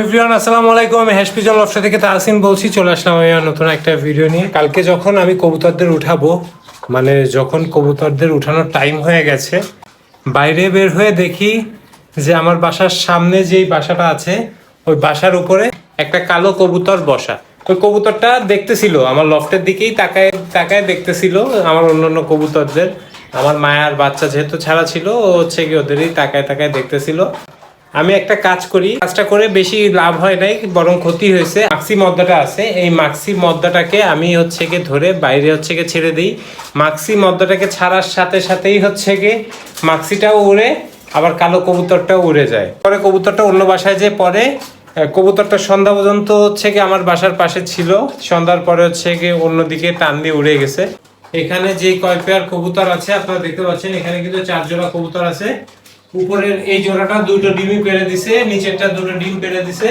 Everyone আসসালামু আলাইকুম। আমি হ্যাশপিজল অফসা থেকে তাহসিন বলছি। চলে আসলাম আমি নতুন একটা ভিডিও নিয়ে। কালকে যখন আমি কবুতরদের উঠাবো মানে যখন কবুতরদের উঠানোর টাইম হয়ে গেছে, বাইরে বের হয়ে দেখি যে আমার বাসার সামনে যেই বাসাটা আছে, ওই বাসার উপরে একটা কালো কবুতর বসা। ওই কবুতরটা দেখতেছিল, আমার লফটের দিকেই তাকায় তাকায় দেখতেছিল আমার অন্যান্য কবুতরদের। আমার মায়ার বাচ্চা যেহেতু ছাড়া ছিল, ও হচ্ছে কি ওদেরই তাকায় তাকায় দেখতেছিল। আমি একটা কাজ করি, কাজটা করে বেশি লাভ হয় নাই, বরং ক্ষতি হয়েছে। মাক্সি মদ্দাটা আছে, এই মাক্সি মদ্দাটাকে আমি হচ্ছে গিয়ে ধরে বাইরে হচ্ছে গিয়ে ছেড়ে দিই। মাক্সি মদ্দাটাকে ছাড়ার সাথে সাথেই হচ্ছে গিয়ে মাক্সিটাও উড়ে, আবার কালো কবুতরটাও উড়ে যায়। পরে কবুতরটা অন্য বাসায় যে পরে কবুতরটা সন্ধ্যা পর্যন্ত হচ্ছে গিয়ে আমার বাসার পাশে ছিল। সন্ধ্যার পরে হচ্ছে গিয়ে অন্যদিকে টান দিয়ে উড়ে গেছে। এখানে যে কয় পেয়ার কবুতর আছে, আপনারা দেখতে পাচ্ছেন, এখানে কিন্তু চার জোড়া কবুতর আছে। উপরের এই জোড়াটা দুটো ডিমই পেরে দিছে নিচেরটা দুটো ডিম পেরে দিছে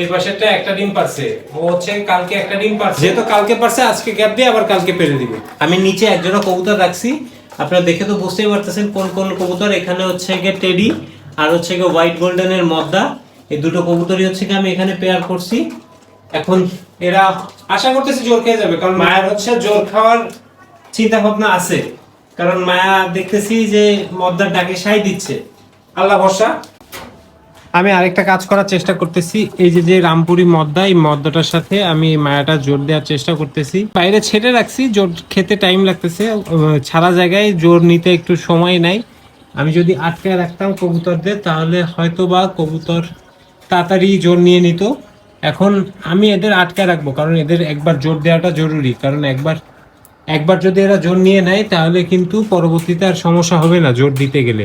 এই পাশেরটা একটা ডিম পারছে। ও হচ্ছে কালকে একটা ডিম পারছে। যেহেতু কালকে পারছে আজকে গ্যাপ দিয়ে আবার কালকে পেরে দিবে। আমি নিচে এক কবুতর রাখছি। আপনারা দেখে তো বুঝতেই পারতেছেন কোন কোন কবুতর। এখানে হচ্ছে গিয়ে টেডি আর হচ্ছে গিয়ে হোয়াইট গোল্ডেনের মদ্দা। এই দুটো কবুতরই হচ্ছে গিয়ে আমি এখানে পেয়ার করছি। এখন এরা আশা করতেছি জোর খেয়ে যাবে কারণ মায়ের হচ্ছে জোর খাওয়ার চিন্তা ভাবনা আছে। কারণ মায়া দেখতেছি যে মদ্দার ডাকে সাই দিচ্ছে। আল্লাহ ভরসা? আমি আরেকটা কাজ করার চেষ্টা করতেছি। এই যে যে রামপুরি মদ্দা, এই মদ্দাটার সাথে আমি মায়াটা জোর দেওয়ার চেষ্টা করতেছি। বাইরে ছেড়ে রাখছি, জোর খেতে টাইম লাগতেছে। ছাড়া জায়গায় জোর নিতে একটু সময় নাই। আমি যদি আটকে রাখতাম কবুতরদের, তাহলে হয়তো বা কবুতর তাড়াতাড়ি জোর নিয়ে নিত। এখন আমি এদের আটকে রাখব, কারণ এদের একবার জোর দেওয়াটা জরুরি। কারণ একবার একবার যদি এরা জোর নিয়ে নেয়, তাহলে কিন্তু পরবর্তীতে আর সমস্যা হবে না জোর দিতে গেলে।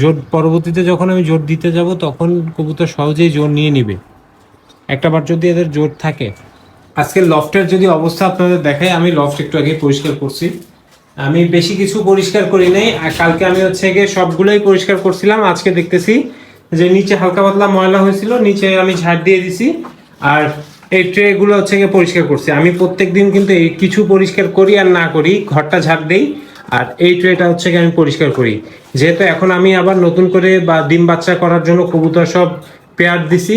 জোর, পরবর্তীতে যখন আমি জোর দিতে যাব, তখন কবুতর সহজেই জোর নিয়ে নিবে। একটাবার যদি এদের জোর থাকে। আজকে লফটের যদি অবস্থা আপনাদের দেখায় আমি লফট একটু আগে পরিষ্কার করছি। আমি বেশি কিছু পরিষ্কার করি নাই, আর কালকে আমি হচ্ছে গিয়ে সবগুলোই পরিষ্কার করছিলাম। আজকে দেখতেছি যে নিচে হালকা পাতলা ময়লা হয়েছিল, নিচে আমি ঝাড় দিয়ে দিছি। আর এই ট্রে গুলো হচ্ছে গিয়ে পরিষ্কার করছি। আমি প্রত্যেক দিন কিন্তু এই কিছু পরিষ্কার করি আর না করি, ঘরটা ঝাড় দেই আর এই ট্রেটা হচ্ছে গিয়ে আমি পরিষ্কার করি। যেহেতু এখন আমি আবার নতুন করে বা ডিম বাচ্চা করার জন্য কবুতর সব পেয়ার দিছি,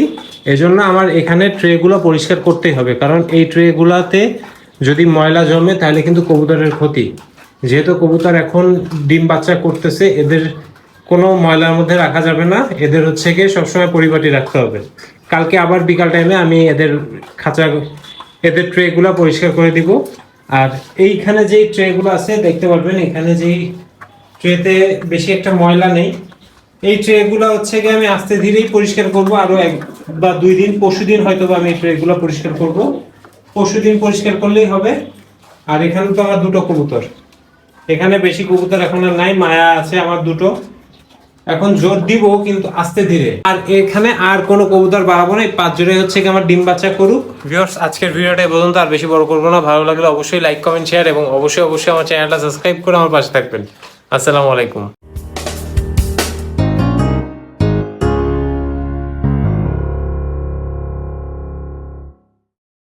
এজন্য আমার এখানে ট্রেগুলো পরিষ্কার করতেই হবে। কারণ এই ট্রেগুলোতে যদি ময়লা জমে তাহলে কিন্তু কবুতরের ক্ষতি। যেহেতু কবুতর এখন ডিম বাচ্চা করতেছে, এদের কোনো ময়লার মধ্যে রাখা যাবে না। এদের হচ্ছে গিয়ে সবসময় পরিপাটি রাখতে হবে। কালকে আবার বিকাল টাইমে আমি এদের খাঁচা, এদের ট্রেগুলো পরিষ্কার করে দিব। আর এইখানে যেই ট্রেগুলো আছে, দেখতে পারবেন, এখানে যেই ট্রেতে বেশি একটা ময়লা নেই। এই ট্রেগুলো হচ্ছে গিয়ে আমি আস্তে ধীরেই পরিষ্কার করব। আরও এক বা দুই দিন, পরশু দিন হয়তো বা আমি এই ট্রেগুলো পরিষ্কার করব। পরশু দিন পরিষ্কার করলেই হবে। আর এখানে তো আমার দুটো কবুতর। এখানে বেশি কবুতর এখন আর নাই, মায়া আছে আমার দুটো। এখন জোর দিব কিন্তু আস্তে ধীরে। আর এখানে আর কোনো কবুতর বাড়াবো না, এই পাঁচ জোরে হচ্ছে কি আমার ডিম বাচ্চা করুক। ভিউয়ার্স, আজকের ভিডিওটা পর্যন্ত, আর বেশি বড় করব না। ভালো লাগলে অবশ্যই লাইক কমেন্ট শেয়ার এবং অবশ্যই অবশ্যই আমার চ্যানেলটা সাবস্ক্রাইব করে আমার পাশে থাকবেন। আসসালামু আলাইকুম।